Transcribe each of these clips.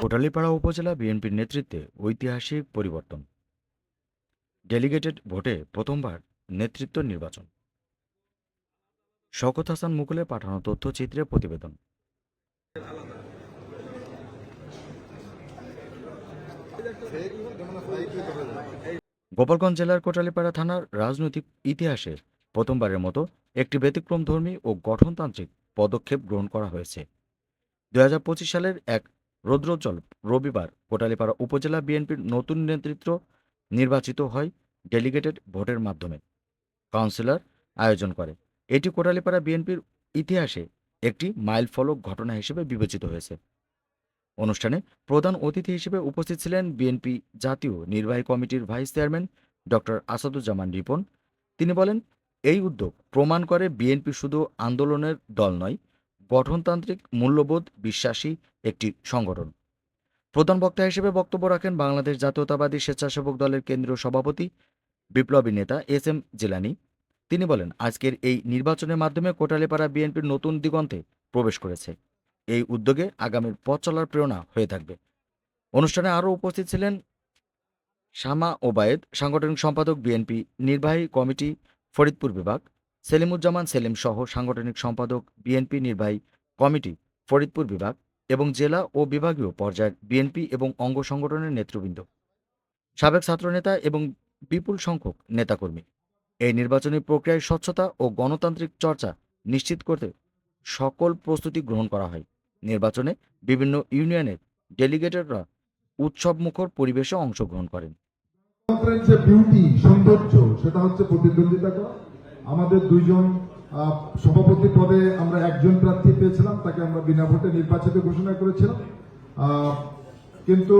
কোটালীপাড়া উপজেলা বিএনপির নেতৃত্বে ঐতিহাসিক পরিবর্তন। ডেলিগেটেড ভোটে প্রথমবার নেতৃত্ব নির্বাচন। শকত হাসান মুকুলে পাঠানো তথ্যচিত্রে প্রতিবেদন। গোপালগঞ্জ জেলার কোটালীপাড়া থানার রাজনৈতিক ইতিহাসে প্রথমবারের মতো একটি ব্যতিক্রমধর্মী ও গঠনতান্ত্রিক পদক্ষেপ গ্রহণ করা হয়েছে। দু হাজার পঁচিশ সালের এক রৌদ্রোজ্জ্বল রবিবার কোটালীপাড়া উপজেলা বিএনপির নতুন নেতৃত্ব নির্বাচিত হয় ডেলিগেটেড ভোটের মাধ্যমে। কাউন্সিলর আয়োজন করে। এটি কোটালীপাড়া বিএনপির ইতিহাসে একটি মাইলফলক ঘটনা হিসেবে বিবেচিত হয়েছে। অনুষ্ঠানে প্রধান অতিথি হিসেবে উপস্থিত ছিলেন বিএনপি জাতীয় নির্বাহী কমিটির vice chairman doctor Asaduzzaman Ripon. তিনি বলেন এই উদ্যোগ প্রমাণ করে বিএনপি শুধু আন্দোলনের দল নয়, গঠনতান্ত্রিক মূল্যবোধ বিশ্বাসী একটি সংগঠন। প্রধান বক্তা হিসেবে বক্তব্য রাখেন বাংলাদেশ জাতীয়তাবাদী স্বেচ্ছাসেবক দলের কেন্দ্রীয় সভাপতি, বিপ্লবী নেতা এস এম জিলানি। তিনি বলেন, আজকের এই নির্বাচনের মাধ্যমে কোটালীপাড়া বিএনপির নতুন দিগন্তে প্রবেশ করেছে। এই উদ্যোগে আগামীর পথ চলার প্রেরণা হয়ে থাকবে। অনুষ্ঠানে আরও উপস্থিত ছিলেন শামা ওবায়েদ, সাংগঠনিক সম্পাদক বিএনপি নির্বাহী কমিটি ফরিদপুর বিভাগ, সেলিমুজ্জামান সেলিম সহ সাংগঠনিক সম্পাদক, বিএনপি নির্বাহী কমিটি, ফরিদপুর বিভাগ এবং জেলা ও বিভাগীয় পর্যায়ের বিএনপি এবং অঙ্গ সংগঠনের নেতৃবৃন্দ। সাবেক ছাত্রনেতা এবং বিপুল সংখ্যক নেতাকর্মী। এই নির্বাচনী প্রক্রিয়ায় স্বচ্ছতা ও গণতান্ত্রিক চর্চা নিশ্চিত করতে সকল প্রস্তুতি গ্রহণ করা হয়। নির্বাচনে বিভিন্ন ইউনিয়নের ডেলিগেটররা উৎসবমুখর পরিবেশে অংশগ্রহণ করেন। সৌন্দর্য সেটা হচ্ছে প্রতিদ্বন্দ্বিতা করা। আমাদের দুইজন সভাপতি পদে আমরা একজন প্রার্থী পেয়েছিলাম, তাকে আমরা বিনা ভোটে নির্বাচিত ঘোষণা করেছিলাম। কিন্তু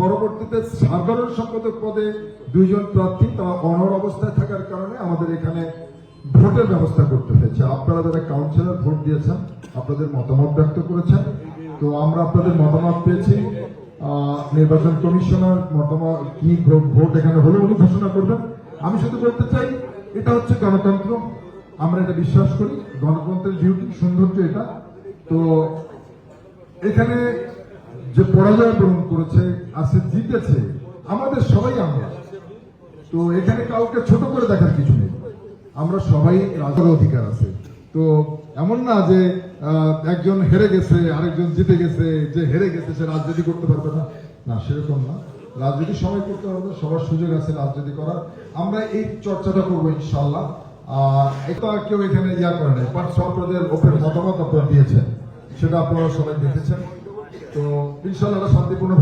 পরবর্তীতে সাধারণ সম্পাদক পদে দুইজন প্রার্থী, তারা অনর অবস্থায় থাকার কারণে আমাদের এখানে ভোটের ব্যবস্থা করতে হয়েছে। আপনারা যারা কাউন্সিলর ভোট দিয়েছেন, আপনাদের মতামত ব্যক্ত করেছেন। তো আমরা আপনাদের মতামত পেয়েছি। নির্বাচন কমিশনার মতামত, কি ভোট এখানে হলো উনি ঘোষণা করবেন। আমি শুধু বলতে চাই, এটা হচ্ছে গণতন্ত্র। আমরা এটা বিশ্বাস করি, গণতন্ত্রের ডিউটি সৌন্দর্য এটা। তো এখানে যে পরাজয় গ্রহণ করেছে আছে জিতেছে, আমাদের সবাই আমরা। তো এখানে কাউকে ছোট করে দেখার কিছু নেই। আমরা সবাই রাজার অধিকার আছে। তো এমন না যে একজন হেরে গেছে, আরেকজন জিতে গেছে, যে হেরে গেছে, সে রাজনীতি করতে পারবে না। না, সেরকম না। রাজনীতি সবাই করতে পারবে সবার সুযোগ আছে রাজনীতি করার। আমরা এই চর্চাটা করব ইনশাল্লাহ। এটা কেউ এখানে ইয়া করে নাই বাট সম্প্রদায়ের ওপেন মতামত আপনারা দিয়েছেন, সেটা আপনারা সবাই দেখেছেন। তো ইনশাল্লাহ শান্তিপূর্ণ